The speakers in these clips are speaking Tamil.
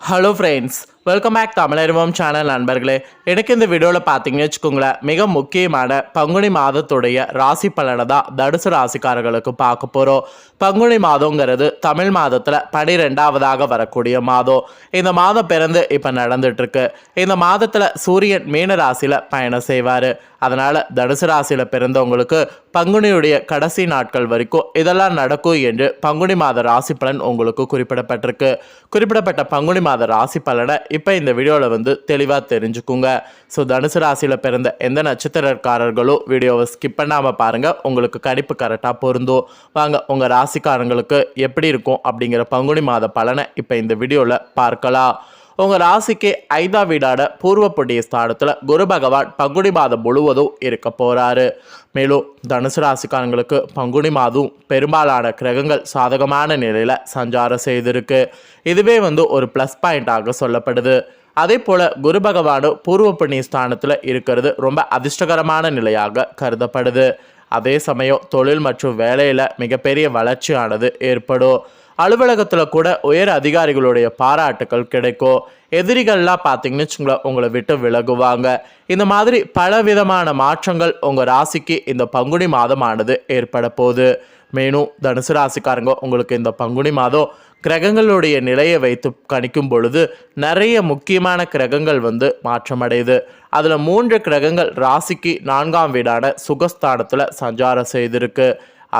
Hello friends welcome back Tamilarivom channel நண்பர்களே. எனக்கு இந்த வீடியோவில் பார்த்தீங்கன்னு வச்சுக்கோங்களேன் மிக முக்கியமான பங்குனி மாதத்துடைய ராசி பலனை தான் தனுசு ராசிக்காரர்களுக்கு பார்க்க போகிறோம் பங்குனி மாதங்கிறது தமிழ் மாதத்தில் பனிரெண்டாவதாக வரக்கூடிய மாதம். இந்த மாதம் பிறந்து இப்போ நடந்துட்டுருக்கு. இந்த மாதத்தில் சூரியன் மீன ராசியில் பயணம் செய்வார். அதனால் தனுசு ராசியில் பிறந்தவங்களுக்கு பங்குனியுடைய கடைசி நாட்கள் வரைக்கும் இதெல்லாம் நடக்கும் என்று பங்குனி மாத ராசி பலன் உங்களுக்கு குறிப்பிடப்பட்டிருக்கு. குறிப்பிடப்பட்ட பங்குனி மாத ராசி பலனை இப்போ இந்த வீடியோவில் வந்து தெளிவாக தெரிஞ்சுக்குங்க. ஸோ தனுசு ராசியில் பிறந்த எந்த நட்சத்திரக்காரர்களும் வீடியோவை ஸ்கிப் பண்ணாமல் பாருங்கள் உங்களுக்கு கணிப்பு கரெக்டாக பொருந்தும். வாங்க உங்கள் ராசிக்காரங்களுக்கு எப்படி இருக்கும் அப்படிங்கிற பங்குனி மாத பலனை இப்போ இந்த வீடியோவில் பார்க்கலாம். உங்கள் ராசிக்கு ஐந்தாம் வீடான பூர்வப்புண்ணிய ஸ்தானத்தில் குரு பகவான் பங்குனி மாதம் முழுவதும் இருக்க போகிறாரு மேலும் தனுசு ராசிக்காரங்களுக்கு பங்குனி மாதம் பெரும்பாலான கிரகங்கள் சாதகமான நிலையில் சஞ்சாரம் செய்திருக்கு. இதுவே வந்து ஒரு ப்ளஸ் பாயிண்டாக சொல்லப்படுது. அதே போல் குரு பகவானும் பூர்வ புண்ணிய ஸ்தானத்தில் இருக்கிறது ரொம்ப அதிர்ஷ்டகரமான நிலையாக கருதப்படுது. அதே சமயம் தொழில் மற்றும் வேலையில் மிகப்பெரிய வளர்ச்சியானது ஏற்படும். அலுவலகத்தில் கூட உயர் அதிகாரிகளுடைய பாராட்டுக்கள் கிடைக்கும். எதிரிகள்லாம் பார்த்தீங்கன்னு வச்சுங்களேன் உங்களை விட்டு விலகுவாங்க. இந்த மாதிரி பல விதமான மாற்றங்கள் உங்கள் ராசிக்கு இந்த பங்குனி மாதமானது ஏற்பட போகுது. மேலும் தனுசு ராசிக்காரங்க உங்களுக்கு இந்த பங்குனி மாதம் கிரகங்களுடைய நிலையை வைத்து கணிக்கும் பொழுது நிறைய முக்கியமான கிரகங்கள் வந்து மாற்றமடையுது. அதில் மூன்று கிரகங்கள் ராசிக்கு நான்காம் வீடான சுகஸ்தானத்தில் சஞ்சாரம் செய்திருக்கு.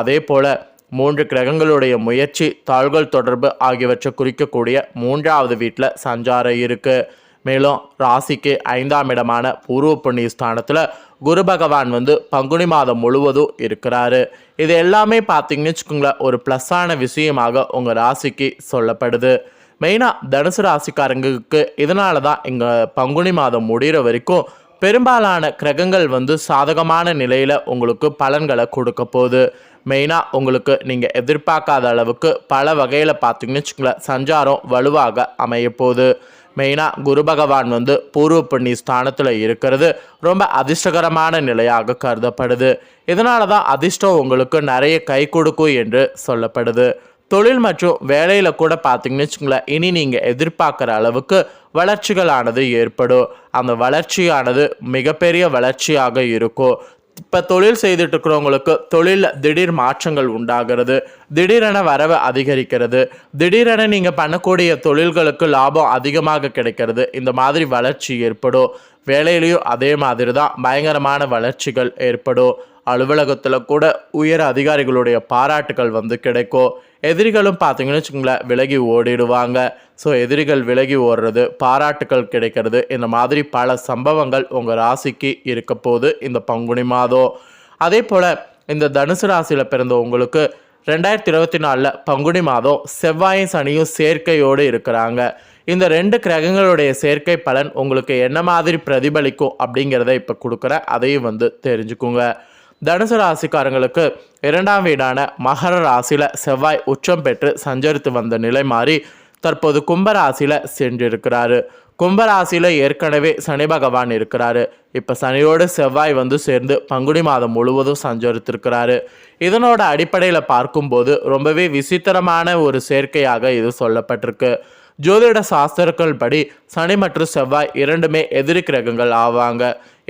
அதே போல் மூன்று கிரகங்களுடைய முயற்சி தாள்கள் தொடர்பு ஆகியவற்றை குறிக்கக்கூடிய மூன்றாவது வீட்டில் சஞ்சாரம் இருக்குது மேலும் ராசிக்கு ஐந்தாம் இடமான பூர்வ புண்ணிய ஸ்தானத்தில் குரு பகவான் வந்து பங்குனி மாதம் முழுவதும் இருக்கிறாரு. இது எல்லாமே பார்த்தீங்கன்னு வச்சுக்கோங்களேன் ஒரு ப்ளஸ்ஸான விஷயமாக உங்கள் ராசிக்கு சொல்லப்படுது. மெயினாக தனுசு ராசிக்காரங்களுக்கு இதனால தான் இங்கே பங்குனி மாதம் முடிகிற வரைக்கும் பெரும்பாலான கிரகங்கள் வந்து சாதகமான நிலையில் உங்களுக்கு பலன்களை கொடுக்க போகுது. மெயினாக உங்களுக்கு நீங்கள் எதிர்பார்க்காத அளவுக்கு பல வகையில் பார்த்தீங்கன்னு வச்சுக்கோங்களேன் சஞ்சாரம் வலுவாக அமைய போகுது மெயினாக குரு பகவான் வந்து பூர்வ புண்ணிய ஸ்தானத்தில் இருக்கிறது. ரொம்ப அதிர்ஷ்டகரமான நிலையாக கருதப்படுது. இதனால தான் அதிர்ஷ்டம் உங்களுக்கு நிறைய கை கொடுக்கும் என்று சொல்லப்படுது. தொழில் மற்றும் வேலையில் கூட பார்த்தீங்கன்னு வச்சுங்களேன் இனி நீங்கள் எதிர்பார்க்குற அளவுக்கு வளர்ச்சிகளானது ஏற்படும். அந்த வளர்ச்சியானது மிகப்பெரிய வளர்ச்சியாக இருக்கும். இப்போ தொழில் செய்துட்டு இருக்கிறவங்களுக்கு தொழிலில் திடீர் மாற்றங்கள் உண்டாகிறது. திடீரென வரவு அதிகரிக்கிறது. திடீரென நீங்கள் பண்ணக்கூடிய தொழில்களுக்கு லாபம் அதிகமாக கிடைக்கிறது. இந்த மாதிரி வளர்ச்சி ஏற்படும். வேலையிலையும் அதே மாதிரி தான் பயங்கரமான வளர்ச்சிகள் ஏற்படும். அலுவலகத்தில் கூட உயர் அதிகாரிகளுடைய பாராட்டுகள் வந்து கிடைக்கும் எதிரிகளும் பார்த்தீங்கன்னு வச்சுக்கோங்களேன் விலகி ஓடிடுவாங்க. ஸோ எதிரிகள் விலகி ஓடுறது பாராட்டுகள் கிடைக்கிறது இந்த மாதிரி பல சம்பவங்கள் உங்கள் ராசிக்கு இருக்க போது இந்த பங்குனி மாதம். அதே போல் இந்த தனுசு ராசியில் பிறந்த உங்களுக்கு ரெண்டாயிரத்தி இருபத்தி நாலில் பங்குனி மாதம் செவ்வாயும் சனியும் சேர்க்கையோடு இருக்கிறாங்க. இந்த ரெண்டு கிரகங்களுடைய சேர்க்கை பலன் உங்களுக்கு என்ன மாதிரி பிரதிபலிக்கும் அப்படிங்கிறத இப்போ கொடுக்குறேன். அதையும் வந்து தெரிஞ்சுக்குங்க. தனுசு ராசிக்காரங்களுக்கு இரண்டாம் வீடான மகர ராசியில் செவ்வாய் உச்சம் பெற்று சஞ்சரித்து வந்த நிலை மாறி தற்போது கும்பராசியில் சென்றிருக்கிறாரு. கும்பராசியில் ஏற்கனவே சனி பகவான் இருக்கிறாரு. இப்போ சனியோடு செவ்வாய் வந்து சேர்ந்து பங்குனி மாதம் முழுவதும் சஞ்சரித்திருக்கிறாரு. இதனோட அடிப்படையில் பார்க்கும்போது ரொம்பவே விசித்திரமான ஒரு சேர்க்கையாக இது சொல்லப்பட்டிருக்கு. ஜோதிட சாஸ்திரங்கள் படி சனி மற்றும் செவ்வாய் இரண்டுமே எதிரி கிரகங்கள் ஆவாங்க.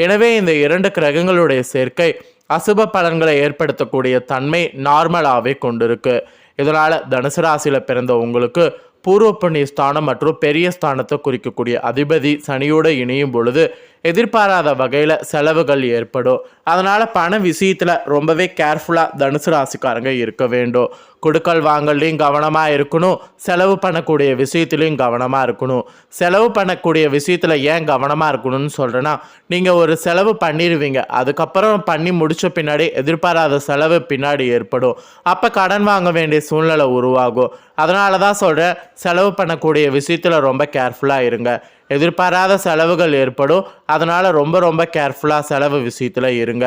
எனவே இந்த இரண்டு கிரகங்களுடைய சேர்க்கை அசுப பலன்களை ஏற்படுத்தக்கூடிய தன்மை நார்மலாகவே கொண்டிருக்கு. இதனால் தனுசு ராசியில் பிறந்த உங்களுக்கு பூர்வ புண்ணிய ஸ்தானம் மற்றும் பெரிய ஸ்தானத்தை குறிக்கக்கூடிய அதிபதி சனியோடு இணையும் பொழுது எதிர்பாராத வகையில் செலவுகள் ஏற்படும். அதனால் பண விஷயத்தில் ரொம்பவே கேர்ஃபுல்லாக தனுசு ராசிக்காரங்க இருக்க வேண்டும். கொடுக்கல் வாங்கல்லையும் கவனமாக இருக்கணும். செலவு பண்ணக்கூடிய விஷயத்துலையும் கவனமாக இருக்கணும். செலவு பண்ணக்கூடிய விஷயத்தில் ஏன் கவனமாக இருக்கணும்னு சொல்கிறேன்னா நீங்கள் ஒரு செலவு பண்ணிடுவீங்க அதுக்கப்புறம் பண்ணி முடித்த பின்னாடி எதிர்பாராத செலவு பின்னாடி ஏற்படும். அப்போ கடன் வாங்க வேண்டிய சூழ்நிலை உருவாகும். அதனால தான் சொல்கிறேன் செலவு பண்ணக்கூடிய விஷயத்தில் ரொம்ப கேர்ஃபுல்லாக இருங்க. எதிர்பாராத செலவுகள் ஏற்படும். அதனால் ரொம்ப ரொம்ப கேர்ஃபுல்லாக செலவு விஷயத்தில் இருங்க.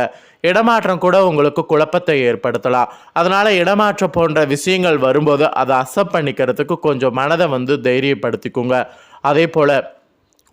இடமாற்றம் கூட உங்களுக்கு குழப்பத்தை ஏற்படுத்தலாம். அதனால் இடமாற்றம் போன்ற விஷயங்கள் வரும்போது அதை அக்செப்ட் பண்ணிக்கிறதுக்கு கொஞ்சம் மனதை வந்து தைரியப்படுத்திக்குங்க. அதே போல்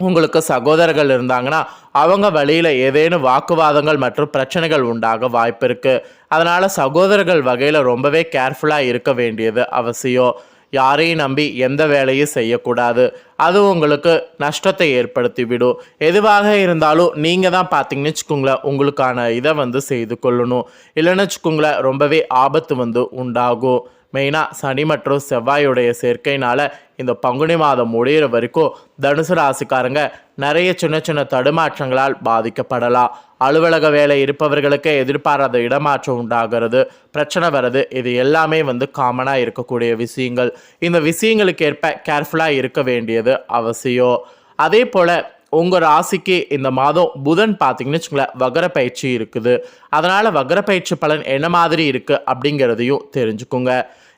உங்களுக்கு சகோதரர்கள் இருந்தாங்கன்னா அவங்க வழியில் ஏதேனும் வாக்குவாதங்கள் மற்றும் பிரச்சனைகள் உண்டாக வாய்ப்பு இருக்குது அதனால் சகோதரர்கள் வகையில் ரொம்பவே கேர்ஃபுல்லாக இருக்க வேண்டியது அவசியம். யாரையும் நம்பி எந்த வேலையும் செய்யக்கூடாது. அது உங்களுக்கு நஷ்டத்தை ஏற்படுத்திவிடும். எதுவாக இருந்தாலும் நீங்கள் தான் பார்த்தீங்கன்னு வச்சுக்கோங்களேன் உங்களுக்கான இதை வந்து செய்து கொள்ளணும். இல்லைன்னு வச்சுக்கோங்களேன் ரொம்பவே ஆபத்து வந்து உண்டாகும். மெயினாக சனி மற்றும் செவ்வாயுடைய சேர்க்கையினால் இந்த பங்குனி மாதம் முடிகிற வரைக்கும் தனுசு ராசிக்காரங்க நிறைய சின்ன சின்ன தடுமாற்றங்களால் பாதிக்கப்படலாம். அலுவலக வேலை இருப்பவர்களுக்கு எதிர்பாராத இடமாற்றம் உண்டாகிறது. பிரச்சனை வர்றது இது எல்லாமே வந்து காமனாக இருக்கக்கூடிய விஷயங்கள். இந்த விஷயங்களுக்கு ஏற்ப கேர்ஃபுல்லாக இருக்க வேண்டியது அவசியம். அதே போல் உங்கள் ராசிக்கு இந்த மாதம் புதன் பார்த்தீங்கன்னு வச்சுங்களேன் வகர பயிற்சி இருக்குது. அதனால் வகர பயிற்சி பலன் என்ன மாதிரி இருக்குது அப்படிங்கிறதையும் தெரிஞ்சுக்குங்க.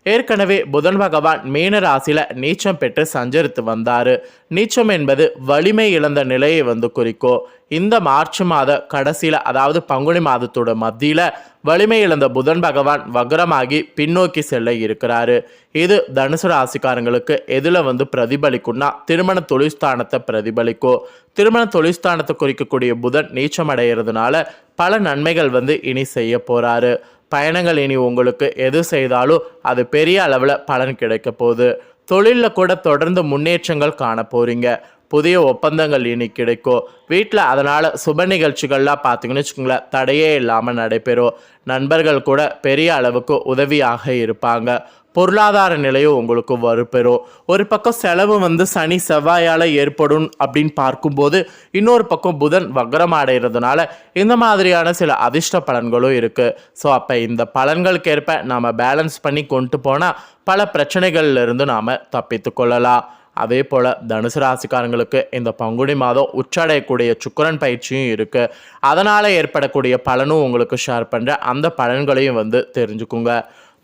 ஏற்கனவே புதன் பகவான் மீன ராசியில் நீச்சம் பெற்று சஞ்சரித்து வந்தார். நீச்சம் என்பது வலிமை இழந்த நிலையை வந்து குறிக்கும். இந்த மார்ச் மாத கடைசியில் அதாவது பங்குனி மாதத்தோட மத்தியில் வலிமை இழந்த புதன் பகவான் வக்ரமாகி பின்னோக்கி செல்ல இருக்கிறாரு. இது தனுசு ராசிக்காரங்களுக்கு எதில் வந்து பிரதிபலிக்கும்னா திருமண தொழிற்ஸ்தானத்தை பிரதிபலிக்கும். திருமண தொழிற்ஸ்தானத்தை குறிக்கக்கூடிய புதன் நீச்சமடைகிறதுனால பல நன்மைகள் வந்து இனி செய்ய போகிறாரு பயணங்கள் இனி உங்களுக்கு எது செய்தாலும் அது பெரிய அளவில் பலன் கிடைக்க போகுது. தொழிலில் கூட தொடர்ந்து முன்னேற்றங்கள் காண போகிறீங்க புதிய ஒப்பந்தங்கள் இனி கிடைக்கும். வீட்டில் அதனால் சுப நிகழ்ச்சிகள்லாம் பார்த்தீங்கன்னு வச்சுக்கோங்களேன் தடையே இல்லாமல் நடைபெறும். நண்பர்கள் கூட பெரிய அளவுக்கு உதவியாக இருப்பாங்க. பொருளாதார நிலையும் உங்களுக்கு வலுப்பெறும். ஒரு பக்கம் செலவு வந்து சனி செவ்வாயால் ஏற்படும் அப்படின்னு பார்க்கும்போது இன்னொரு பக்கம் புதன் வக்ரம் அடைகிறதுனால இந்த மாதிரியான சில அதிர்ஷ்ட பலன்களும் இருக்குது ஸோ அப்போ இந்த பலன்களுக்கு ஏற்ப நாம் பேலன்ஸ் பண்ணி கொண்டு போனால் பல பிரச்சனைகள்லேருந்து நாம் தப்பித்து கொள்ளலாம். அதே போல் தனுசு ராசிக்காரங்களுக்கு இந்த பங்குனி மாதம் உச்சடையக்கூடிய சுக்கிரன் பயிற்சியும் இருக்குது அதனால் ஏற்படக்கூடிய பலனும் உங்களுக்கு ஷேர் பண்ணுற அந்த பலன்களையும் வந்து தெரிஞ்சுக்குங்க.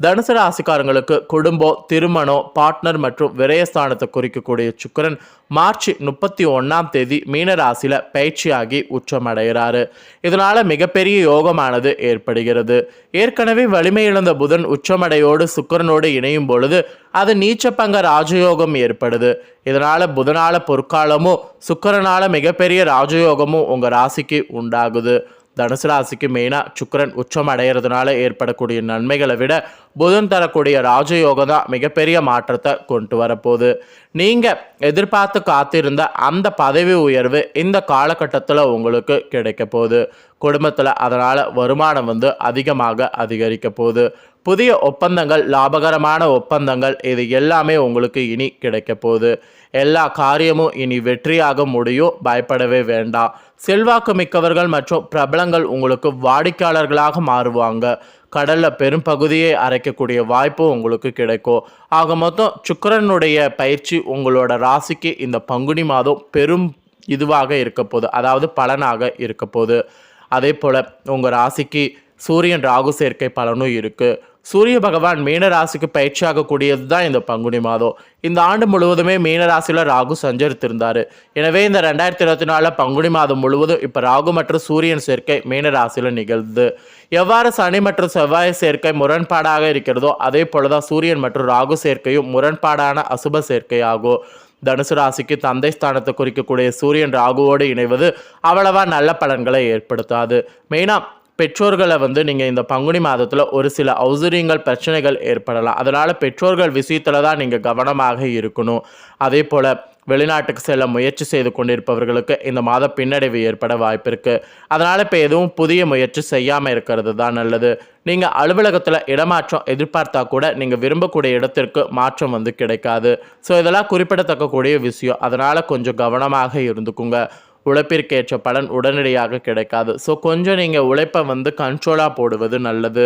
தனுசு ராசிக்காரங்களுக்கு குடும்பம் திருமணம் பார்ட்னர் மற்றும் விரயஸ்தானத்தை குறிக்கக்கூடிய சுக்கரன் மார்ச் முப்பத்தி ஒன்றாம் தேதி மீன ராசியில் பயிற்சியாகி உச்சமடைகிறாரு. இதனால் மிகப்பெரிய யோகமானது ஏற்படுகிறது. ஏற்கனவே வலிமை இழந்த புதன் உச்சமடையோடு சுக்கரனோடு இணையும் பொழுது அது நீச்சப்பங்க ராஜயோகம் ஏற்படுது. இதனால் புதனால பொற்காலமும் சுக்கிரனால மிகப்பெரிய ராஜயோகமும் உங்கள் ராசிக்கு உண்டாகுது. தனுசு ராசிக்கு மெயினாக சுக்கிரன் உச்சம் அடைகிறதுனால ஏற்படக்கூடிய நன்மைகளை விட புதன் தரக்கூடிய ராஜயோகம் தான் மிகப்பெரிய மாற்றத்தை கொண்டு வரப்போகுது. நீங்கள் எதிர்பார்த்து காத்திருந்த அந்த பதவி உயர்வு இந்த காலகட்டத்தில் உங்களுக்கு கிடைக்க போகுது. குடும்பத்தில் அதனால் வருமானம் வந்து அதிகமாக அதிகரிக்க போகுது. புதிய ஒப்பந்தங்கள் லாபகரமான ஒப்பந்தங்கள் இது எல்லாமே உங்களுக்கு இனி கிடைக்க போகுது. எல்லா காரியமும் இனி வெற்றியாக முடியும். பயப்படவே வேண்டாம். செல்வாக்கு மிக்கவர்கள் மற்றும் பிரபலங்கள் உங்களுக்கு வாடிக்கையாளர்களாக மாறுவாங்க. கடலில் பெரும் பகுதியை அரைக்கக்கூடிய வாய்ப்பும் உங்களுக்கு கிடைக்கும். ஆக மொத்தம் சுக்கரனுடைய பயிற்சி உங்களோட ராசிக்கு இந்த பங்குனி மாதம் பெரும் இதுவாக இருக்க போகுது அதாவது பலனாக இருக்க போகுது அதே போல் உங்கள் ராசிக்கு சூரியன் ராகு சேர்க்கை பலனும் இருக்குது சூரிய பகவான் மீன ராசிக்கு பயிற்சியாகக்கூடியது தான் இந்த பங்குனி மாதம். இந்த ஆண்டு முழுவதுமே மீன ராசியில் ராகு சஞ்சரித்திருந்தார். எனவே இந்த ரெண்டாயிரத்தி இருபத்தி நாலில் பங்குனி மாதம் முழுவதும் இப்போ ராகு மற்றும் சூரியன் சேர்க்கை மீன ராசியில் நிகழ்ந்து. எவ்வாறு சனி மற்றும் செவ்வாய் சேர்க்கை முரண்பாடாக இருக்கிறதோ அதே போல தான் சூரியன் மற்றும் ராகு சேர்க்கையும் முரண்பாடான அசுப சேர்க்கையாகும். தனுசு ராசிக்கு தந்தை ஸ்தானத்தை குறிக்கக்கூடிய சூரியன் ராகுவோடு இணைவது அவ்வளவா நல்ல பலன்களை ஏற்படுத்தாது. மெயினாக பெற்றோர்களை வந்து நீங்கள் இந்த பங்குனி மாதத்தில் ஒரு சில ஔசரியங்கள் பிரச்சனைகள் ஏற்படலாம். அதனால் பெற்றோர்கள் விஷயத்தில் தான் நீங்கள் கவனமாக இருக்கணும். அதே போல் வெளிநாட்டுக்கு செல்ல முயற்சி செய்து கொண்டிருப்பவர்களுக்கு இந்த மாத பின்னடைவு ஏற்பட வாய்ப்பு இருக்குது அதனால் இப்போ எதுவும் புதிய முயற்சி செய்யாமல் இருக்கிறது தான் நல்லது. நீங்கள் அலுவலகத்தில் இடமாற்றம் எதிர்பார்த்தா கூட நீங்கள் விரும்பக்கூடிய இடத்திற்கு மாற்றம் வந்து கிடைக்காது. ஸோ இதெல்லாம் குறிப்பிடத்தக்கக்கூடிய விஷயம். அதனால் கொஞ்சம் கவனமாக இருந்துக்குங்க. உழைப்பிற்கேற்ற பலன் உடனடியாக கிடைக்காது. ஸோ கொஞ்சம் நீங்கள் உழைப்பை வந்து கண்ட்ரோலாக போடுவது நல்லது.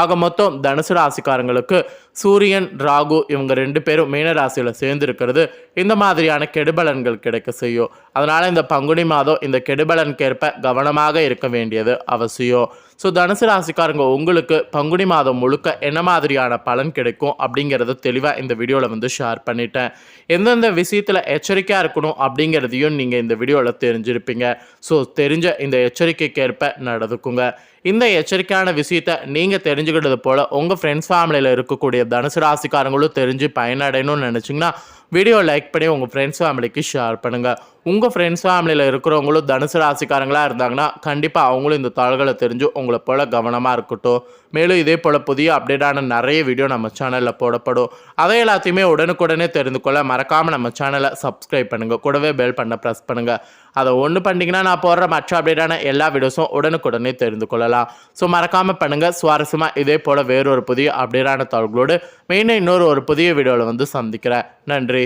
ஆக மொத்தம் தனுசு ராசிக்காரங்களுக்கு சூரியன் ராகு இவங்க ரெண்டு பேரும் மீன ராசியில் சேர்ந்துருக்கிறது. இந்த மாதிரியான கெடுபலன்கள் கிடைக்க செய்யும். அதனால் இந்த பங்குனி மாதம் இந்த கெடுபலனுக்கேற்ப கவனமாக இருக்க வேண்டியது அவசியம். ஸோ தனுசு ராசிக்காரங்க உங்களுக்கு பங்குனி மாதம் முழுக்க என்ன மாதிரியான பலன் கிடைக்கும் அப்படிங்கிறத தெளிவாக இந்த வீடியோவில் வந்து ஷேர் பண்ணிட்டேன். எந்தெந்த விஷயத்தில் எச்சரிக்கையாக இருக்கணும் அப்படிங்கிறதையும் நீங்கள் இந்த வீடியோவில் தெரிஞ்சிருப்பீங்க. ஸோ தெரிஞ்ச இந்த எச்சரிக்கைக்கேற்ப நடந்துக்குங்க. இந்த எச்சரிக்கையான விஷயத்த நீங்கள் தெரிஞ்சுக்கிட்டது போல் உங்கள் ஃப்ரெண்ட்ஸ் ஃபேமிலியில் இருக்கக்கூடிய தனுசு ராசிக்காரங்களும் தெரிஞ்சு பயனடையணும்னு நினச்சிங்கன்னா வீடியோ லைக் பண்ணி உங்கள் ஃப்ரெண்ட்ஸ் ஃபேமிலிக்கு ஷேர் பண்ணுங்கள் உங்கள் ஃப்ரெண்ட்ஸ் ஃபேமிலியில் இருக்கிறவங்களும் தனுசு ராசிக்காரங்களாக இருந்தாங்கன்னா கண்டிப்பாக அவங்களும் இந்த தாள்களை தெரிஞ்சு உங்களை போல் கவனமாக இருக்கட்டும். மேலும் இதே போல் புதிய அப்டேட்டான நிறைய வீடியோ நம்ம சேனலில் போடப்படும். அதை எல்லாத்தையுமே உடனுக்குடனே தெரிந்து கொள்ள மறக்காமல் நம்ம சேனலை சப்ஸ்கிரைப் பண்ணுங்கள் கூடவே பெல் பண்ண ப்ரெஸ் பண்ணுங்கள் அதை ஒன்று பண்ணிங்கன்னா நான் போடுற மற்ற அப்டேட்டான எல்லா வீடியோஸும் உடனுக்குடனே தெரிந்து கொள்ளலாம். ஸோ மறக்காமல் பண்ணுங்கள் சுவாரஸ்யமாக இதே போல் வேறொரு புதிய அப்டேட்டான தாள்களோடு மெயினாக இன்னொரு ஒரு புதிய வீடியோவில் வந்து சந்திக்கிறேன். நன்றி.